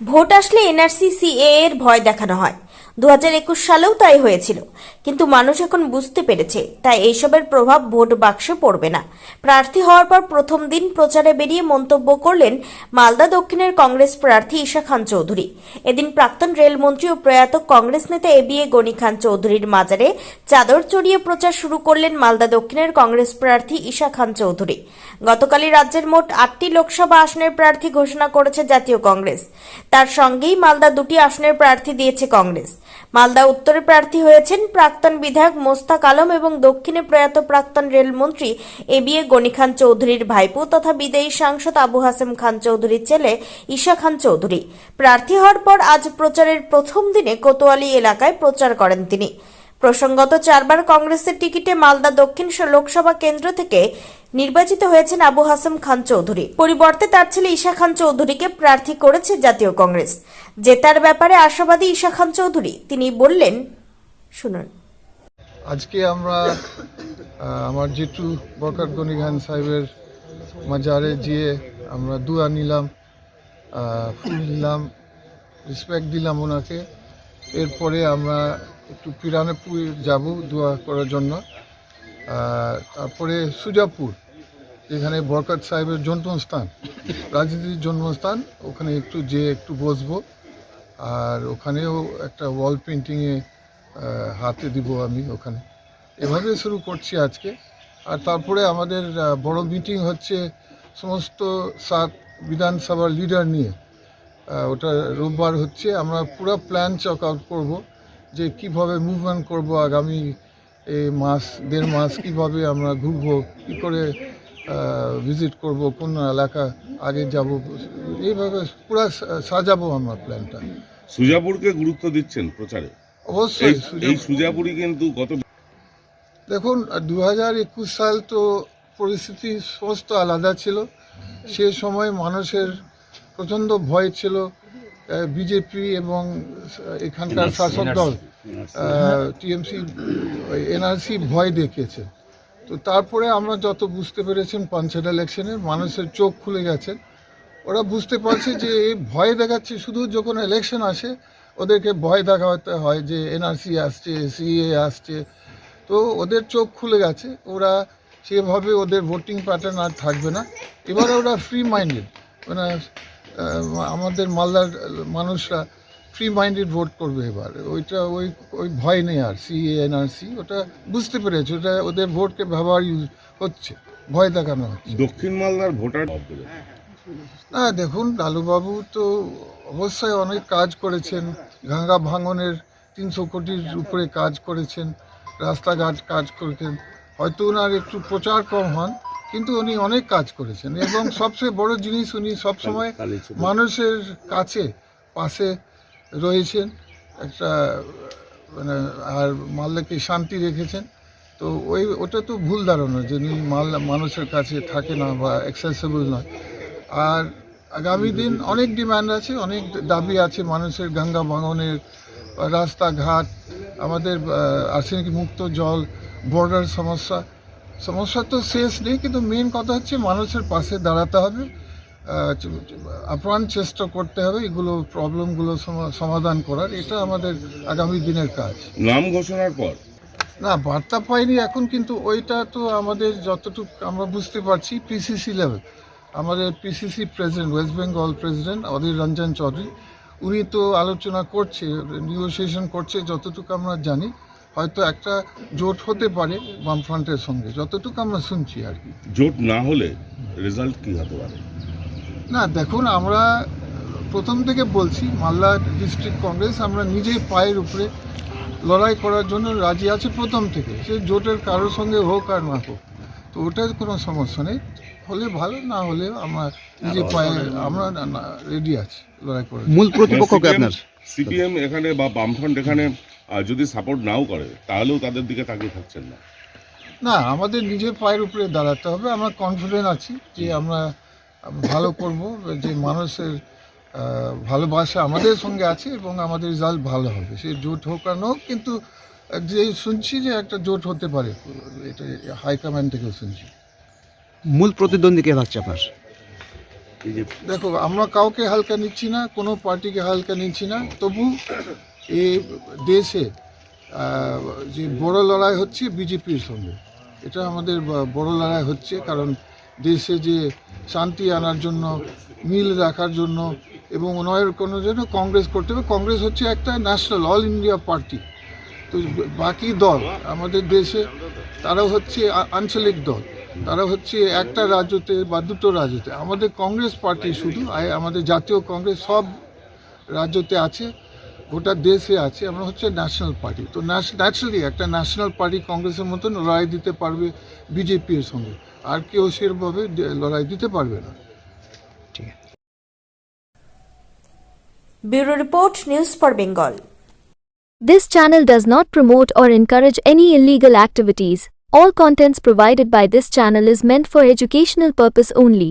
Vote আসলে NRC CA এর ভয় দেখানো হয়। দু সালেও তাই হয়েছিল। কিন্তু মানুষ এখন বুঝতে পেরেছে, তাই এইসবের প্রভাব ভোট বাক্সে পড়বে না। প্রার্থী হওয়ার পর প্রথম দিন প্রচারে বেরিয়ে মন্তব্য করলেন মালদা দক্ষিণের কংগ্রেস প্রার্থী ঈশা খান চৌধুরী। এদিন প্রাক্তন রেলমন্ত্রী ও প্রয়াত কংগ্রেস নেতা এ বি এ গনি খান চৌধুরীর মাজারে চাদর চড়িয়ে প্রচার শুরু করলেন মালদা দক্ষিণের কংগ্রেস প্রার্থী ঈশা খান চৌধুরী। গতকালই রাজ্যের মোট আটটি লোকসভা আসনের প্রার্থী ঘোষণা করেছে জাতীয় কংগ্রেস। তার সঙ্গেই মালদা দুটি আসনের প্রার্থী দিয়েছে কংগ্রেস। মালদা উত্তরে প্রার্থী হয়েছেন প্রাক্তন বিধায়ক মোস্তাক আলম এবং দক্ষিণে প্রয়াত প্রাক্তন রেলমন্ত্রী এ বি এ গণিখান চৌধুরীর ভাইপো তথা বিদায়ী সাংসদ আবু হাসেম খান চৌধুরীর ছেলে ঈশা খান চৌধুরী। প্রার্থী হওয়ার পর আজ প্রচারের প্রথম দিনে কোতোয়ালি এলাকায় প্রচার করেন তিনি। প্রসঙ্গত, চারবার কংগ্রেসের টিকিটে মালদা দক্ষিণ লোকসভা কেন্দ্র থেকে নির্বাচিত হয়েছেন আবু হাসেম খান চৌধুরী। পরিবর্তে তার ছেলে ঈশা খান চৌধুরীকে প্রার্থী করেছে জাতীয় কংগ্রেস। জেতার ব্যাপারে আশাবাদী ঈশা খান চৌধুরী। তিনি বললেন, শুনুন। আজকে আমরা আমার জেঠু বরকত গনি খান সাহেবের মাজারে গিয়ে আমরা দুয়া নিলাম ফুল দিলাম রেসপেক্ট দিলাম ওনাকে। এরপরে আমরা একটু পিরানপুর যাব দোয়া করার জন্য। তারপরে সুজাপুর, এখানে বরকত সাহেবের জন্মস্থান, রাজনীতির জন্মস্থান, ওখানে একটু যে একটু বসবো। আর ওখানেও একটা ওয়াল পেন্টিংয়ে হাতে দিব আমি ওখানে। এভাবে শুরু করছি আজকে। আর তারপরে আমাদের বড় মিটিং হচ্ছে সমস্ত সাত বিধানসভার লিডার নিয়ে। ওটা রোববার হচ্ছে। আমরা পুরো প্ল্যান চক আউট করব। যে কীভাবে মুভমেন্ট করব আগামী এই মাস দেড় মাস কীভাবে আমরা ঘুরবো কী করে ভিজিট করব কোন এলাকা আগে যাব এইভাবে পুরো সাজাবো আমরা প্ল্যানটা সুজাপুরকে গুরুত্ব দিচ্ছেন প্রচারে? অবশ্যই এই সুজাপুরই কিন্তু গত দেখুন দু হাজার একুশ সাল তো পরিস্থিতি সমস্ত আলাদা ছিল। সে সময় মানুষের প্রচণ্ড ভয় ছিল। বিজেপি এবং এখানকার শাসক দল টিএমসি এনআরসি ভয় দেখিয়েছে। তো তারপরে আমরা যত বুঝতে পেরেছেন পঞ্চায়েত ইলেকশনে মানুষের চোখ খুলে গেছে। ওরা বুঝতে পারছে যে এই ভয় দেখাচ্ছে শুধু যখন ইলেকশন আসে ওদেরকে ভয় দেখাতে হয় যে এনআরসি আসছে সিএ আসছে। তো ওদের চোখ খুলে গেছে ওরা সেভাবে ওদের ভোটিং প্যাটার্ন আর থাকবে না। এবারে ওরা ফ্রি মাইন্ডেড মানে আমাদের মালদার মানুষরা ফ্রি মাইন্ডেড ভোট করবে এবার। ওইটা ওই ওই ভয় নেই আর সিএ এনআরসি ওটা বুঝতে পেরেছে ওটা ওদের ভোটকে ব্যবহার ইউজ হচ্ছে ভয় দেখানো হচ্ছে। দক্ষিণ মালদার ভোটার না দেখুন লালুবাবু তো অবশ্যই অনেক কাজ করেছেন গঙ্গা ভাঙনের তিনশো কোটির উপরে কাজ করেছেন রাস্তাঘাট কাজ করেছেন। হয়তো ওনার একটু প্রচার কম হন কিন্তু উনি অনেক কাজ করেছেন এবং সবচেয়ে বড় জিনিস উনি সবসময় মানুষের কাছে পাশে রয়েছেন। একটা মানে আর মালদাকে শান্তি রেখেছেন। তো ওই ওটা তো ভুল ধারণা যে উনি মালদা মানুষের কাছে থাকে না বা অ্যাক্সেসেবল নয়। আর আগামী দিন অনেক ডিমান্ড আছে অনেক দাবি আছে মানুষের গঙ্গা ভাঙনের রাস্তাঘাট আমাদের আর্সেনিক মুক্ত জল বর্ডার সমস্যা। সমস্যা তো শেষ নেই কিন্তু মেন কথা হচ্ছে মানুষের পাশে দাঁড়াতে হবে। আপ্রাণ চেষ্টা করতে হবে এগুলো প্রবলেমগুলো সমা- সমাধান করার। এটা আমাদের আগামী দিনের কাজ। নাম ঘোষণার পর? না বার্তা পাইনি এখন কিন্তু ওইটা তো আমাদের যতটুকু আমরা বুঝতে পারছি পিসিসি লেভেল আমাদের PCC president West Bengal president Adhir Ranjan Chowdhury উনি তো আলোচনা করছে নিগোসিয়েশন করছে যতটুকু আমরা জানি। হয়তো একটা জোট হতে পারে বামফ্রন্টের সঙ্গে যতটুকু আমরা শুনছি আর কি। জোট না হলে রেজাল্ট কি হতে পারে? না দেখুন আমরা প্রথম থেকে বলছি মালদা ডিস্ট্রিক্ট কংগ্রেস আমরা নিজেই পায়ের উপরে লড়াই করার জন্য রাজি আছে প্রথম থেকে। সে জোটের কারোর সঙ্গে হোক আর না হোক তো ওটার কোনো সমস্যা নেই। হলে ভালো না হলে আমরা নিজে পায়ে আমরা রেডি আছি লড়াই করে মূল প্রতিপক্ষকে আপনার? সিপিএম এখানে বা বামফ্রন্ট এখানে আহ, যদি সাপোর্ট নাও করে তাহলেও তাদের দিকে তাকিয়ে থাকছেন না। না আমাদের নিজের পায়ের উপরে দাঁড়াতে হবে। আমরা কনফিডেন্ট আছি যে আমরা ভালো করব যে মানুষের ভালোবাসা আমাদের সঙ্গে আছে এবং আমাদের রেজাল্ট ভালো হবে। সে জোট হোক আর হোক কিন্তু যে শুনছি যে একটা জোট হতে পারে এটা হাইকমান্ড থেকেও শুনছি। মূল প্রতিদ্বন্দ্বী কে থাকছে আপনার? দেখো আমরা কাউকে হালকা নিচ্ছি না কোনো পার্টিকে হালকা নিচ্ছি না। তবু এই দেশে যে বড় লড়াই হচ্ছে বিজেপির সঙ্গে। এটা আমাদের বড় লড়াই হচ্ছে কারণ দেশে যে শান্তি আনার জন্য, মিল রাখার জন্য এবং উন্নয়নের কোনো জন্য কংগ্রেস করতে হবে। কংগ্রেস হচ্ছে একটা ন্যাশনাল, অল ইন্ডিয়া পার্টি। তো বাকি দল, আমাদের দেশে তারা হচ্ছে আঞ্চলিক দল। তারা হচ্ছে একটা রাজ্যতে বা দুটো রাজ্যতে। আমাদের কংগ্রেস পার্টি শুধু আমাদের জাতীয় কংগ্রেস সব রাজ্যতে আছে। গোটা দেশে আছে আমরা হচ্ছে ন্যাশনাল পার্টি তো ন্যাচারালি একটা ন্যাশনাল পার্টি কংগ্রেসের মতন লড়াই দিতে পারবে বিজেপির সঙ্গে আর কেউ সেরভাবে দে- লড়াই দিতে পারবে না bureau report news for Bengal This channel does not promote or encourage any illegal activities. All contents provided by this channel is meant for educational purpose only.